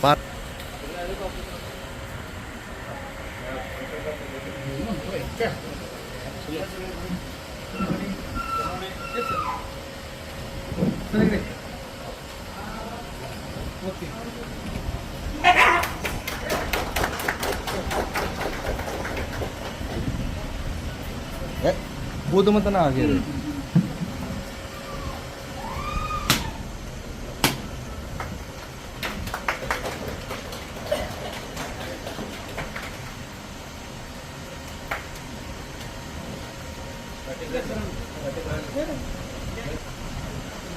apat. Eh, budo man ito na agad.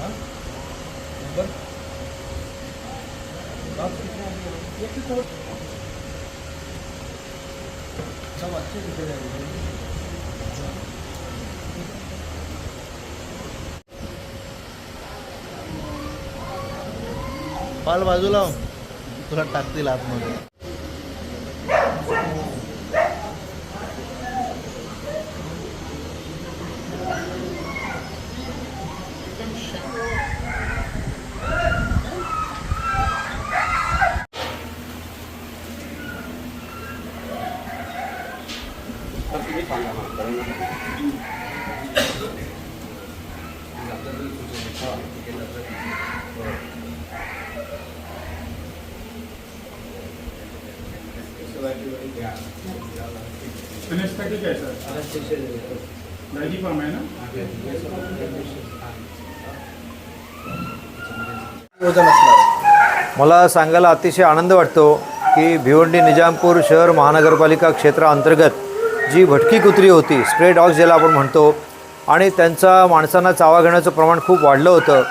ए, बूद मत ना आगे पाल बाजूला हो। तुला टाकतील आतमध्ये. सर आहे ना वजन असणार मला सांगायला अतिशय आनंद वाटतो की भिवंडी निजामपूर शहर महानगरपालिका क्षेत्राअंतर्गत जी भटकी कुत्री होती स्प्रे डॉग्स ज्याला आपण म्हणतो आणि त्यांचा माणसांना चावा घेण्याचं प्रमाण खूप वाढलं होतं.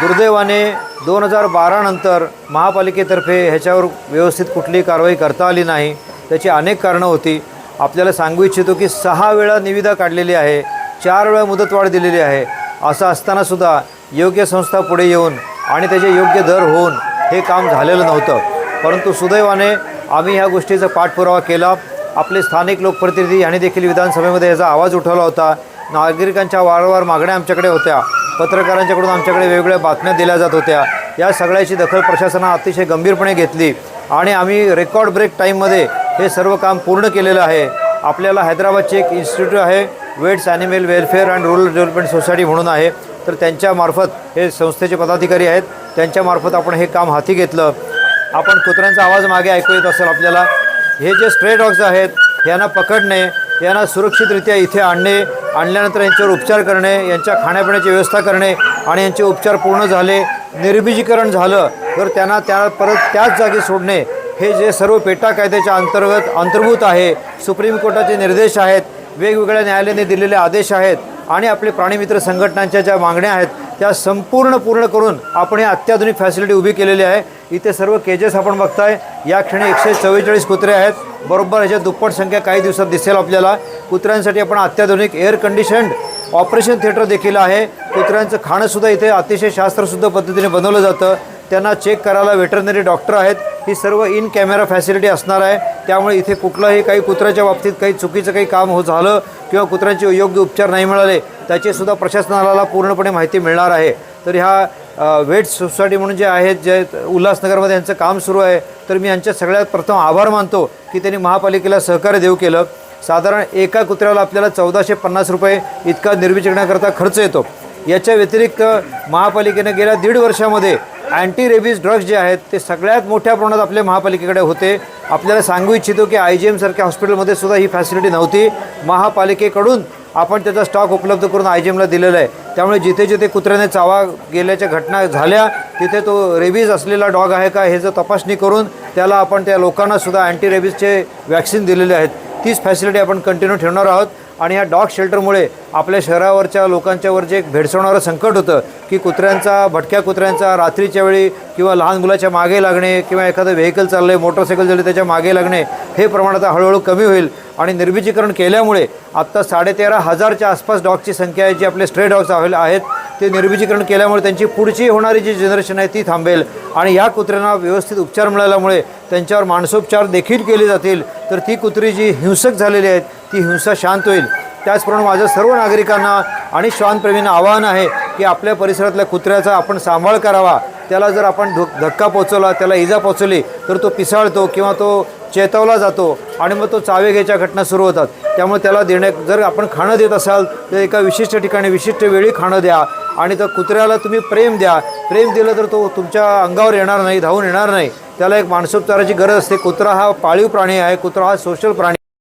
दुर्दैवाने दोन हजार बारानंतर महापालिकेतर्फे ह्याच्यावर व्यवस्थित कुठलीही कारवाई करता आली नाही. त्याची अनेक कारणं होती. आपल्याला सांगू इच्छितो की सहा वेळा निविदा काढलेली आहे चार वेळा मुदतवाढ दिलेली आहे. असं असतानासुद्धा योग्य संस्था पुढे येऊन आणि त्याचे योग्य दर होऊन हे काम झालेलं नव्हतं. परंतु सुदैवाने आम्ही ह्या गोष्टीचा पाठपुरावा केला. आपले स्थानिक लोकप्रतिनिधी यांनी देखील विधानसभेमध्ये याचा आवाज उठवला होता. नागरिकांच्या वारंवार मागण्या आमच्याकडे होत्या. पत्रकारांच्याकडून आमच्याकडे वेगवेगळ्या बातम्या दिल्या जात होत्या. या सगळ्याची दखल प्रशासनानं अतिशय गंभीरपणे घेतली आणि आम्ही रेकॉर्ड ब्रेक टाईममध्ये हे सर्व काम पूर्ण केलेलं आहे. आपल्याला हैदराबादचे एक इन्स्टिट्यूट आहे. Vets animal welfare and rural development society म्हणून आहे. तर त्यांच्यामार्फत हे संस्थेचे पदाधिकारी आहेत. त्यांच्यामार्फत आपण हे काम हाती घेतलं. आपण कुत्र्यांचा आवाज मागे ऐकू येत असेल आपल्याला. हे जे स्ट्रे डॉग्स आहेत यांना पकडणे यांना सुरक्षितरित्या इथे आणणे आणल्यानंतर यांच्यावर उपचार करणे यांच्या खाण्यापिण्याची व्यवस्था करणे आणि यांचे उपचार पूर्ण झाले निर्बीजीकरण झालं तर त्यांना त्या परत त्याच जागी सोडणे हे जे सर्व पेटा कायद्याच्या अंतर्गत अंतर्भूत आहे सुप्रीम कोर्टाचे निर्देश आहेत वेगवेगळ्या न्यायालयाने दिलेले आदेश आहेत आणि आपले प्राणीमित्र संघटनांच्या ज्या मागण्या आहेत त्या संपूर्ण पूर्ण करून आपण ही अत्याधुनिक फॅसिलिटी उभी केलेली आहे. इथे सर्व केजेस आपण बघताय या क्षणी एकशे चव्वेचाळीस कुत्रे आहेत. बरोबर ह्याच्या दुप्पट संख्या काही दिवसात दिसेल आपल्याला. कुत्र्यांसाठी आपण अत्याधुनिक एअर कंडिशन्ड ऑपरेशन थिएटर देखील आहे. कुत्र्यांचं खाणंसुद्धा इथे अतिशय शास्त्रशुद्ध पद्धतीने बनवलं जातं. त्यांना चेक करायला वेटरनरी डॉक्टर आहेत. ही सर्व इन कॅमेरा फॅसिलिटी असणार आहे. त्यामुळे इथे कुठलंही काही कुत्र्याच्या बाबतीत काही चुकीचं काही काम हो झालं किंवा कुत्र्यांचे योग्य उपचार नाही मिळाले त्याचीसुद्धा प्रशासनाला पूर्णपणे माहिती मिळणार आहे. तर ह्या वेट सोसायटी म्हणून जे आहेत जे उल्हासनगरमध्ये यांचं काम सुरू आहे तर मी यांच्या सगळ्यात प्रथम आभार मानतो की त्यांनी महापालिकेला सहकार्य देऊ केलं. साधारण एका कुत्र्याला आपल्याला चौदाशे पन्नास रुपये इतका निर्विचरणाकरता खर्च येतो. याच्या व्यतिरिक्त महापालिकेनं गेल्या दीड वर्षामध्ये अँटी रेबीज ड्रग्ज जे आहेत ते सगळ्यात मोठ्या प्रमाणात आपल्या महापालिकेकडे होते. आपल्याला सांगू इच्छितो की आय जी एमसारख्या हॉस्पिटलमध्ये सुद्धा ही फॅसिलिटी नव्हती. महापालिकेकडून आपण त्याचा स्टॉक उपलब्ध करून आय जी एमला दिलेला आहे. त्यामुळे जिथे जिथे कुत्र्याने चावा गेल्याच्या घटना झाल्या तिथे तो रेबीज असलेला डॉग आहे का हे जर तपासणी करून त्याला आपण त्या लोकांनासुद्धा अँटी रेबीजचे वॅक्सिन दिलेले आहेत. तीच फॅसिलिटी आपण कंटिन्यू ठेवणार आहोत. आणि या डॉग शेल्टरमुळे आपल्या शहरावरच्या लोकांच्यावर जे एक भेडसवणारं संकट होतं की कुत्र्यांचा भटक्या कुत्र्यांचा रात्रीच्या वेळी किंवा लहान मुलाच्या मागे लागणे किंवा एखादं व्हेकल चाललं आहे मोटरसायकल चालली त्याच्यामागे लागणे हे प्रमाण आता हळूहळू कमी होईल. आणि निर्बीजीकरण केल्यामुळे आत्ता साडेतेरा हजारच्या आसपास डॉगची संख्या आहे जी आपले स्ट्रे डॉग्स अवेल आहेत ते निर्बीजीकरण केल्यामुळे त्यांची पुढची होणारी जी जनरेशन आहे ती थांबेल. आणि या कुत्र्यांना व्यवस्थित उपचार मिळाल्यामुळे त्यांच्यावर मानसोपचार देखील केले जातील. तर ती कुत्री जी हिंसक झालेली आहेत ती हिंसा शांत होईल. त्याचप्रमाणे माझं सर्व नागरिकांना आणि श्वानप्रेमींना आवाहन आहे की आपल्या परिसरातल्या कुत्र्याचा आपण सांभाळ करावा. त्याला जर आपण धो धक्का पोचवला त्याला इजा पोचवली तर तो पिसाळतो किंवा तो चेतवला जातो आणि मग तो चावे घ्यायच्या घटना सुरू होतात. त्यामुळे त्याला देण्या जर आपण खाणं देत असाल तर एका विशिष्ट ठिकाणी विशिष्ट वेळी खाणं द्या आणि त्या कुत्र्याला तुम्ही प्रेम द्या. प्रेम दिलं तर तो तुमच्या अंगावर येणार नाही धावून येणार नाही. त्याला एक मानसोपचाराची गरज असते. कुत्रा हा पाळीव प्राणी आहे. कुत्रा हा सोशल प्राणी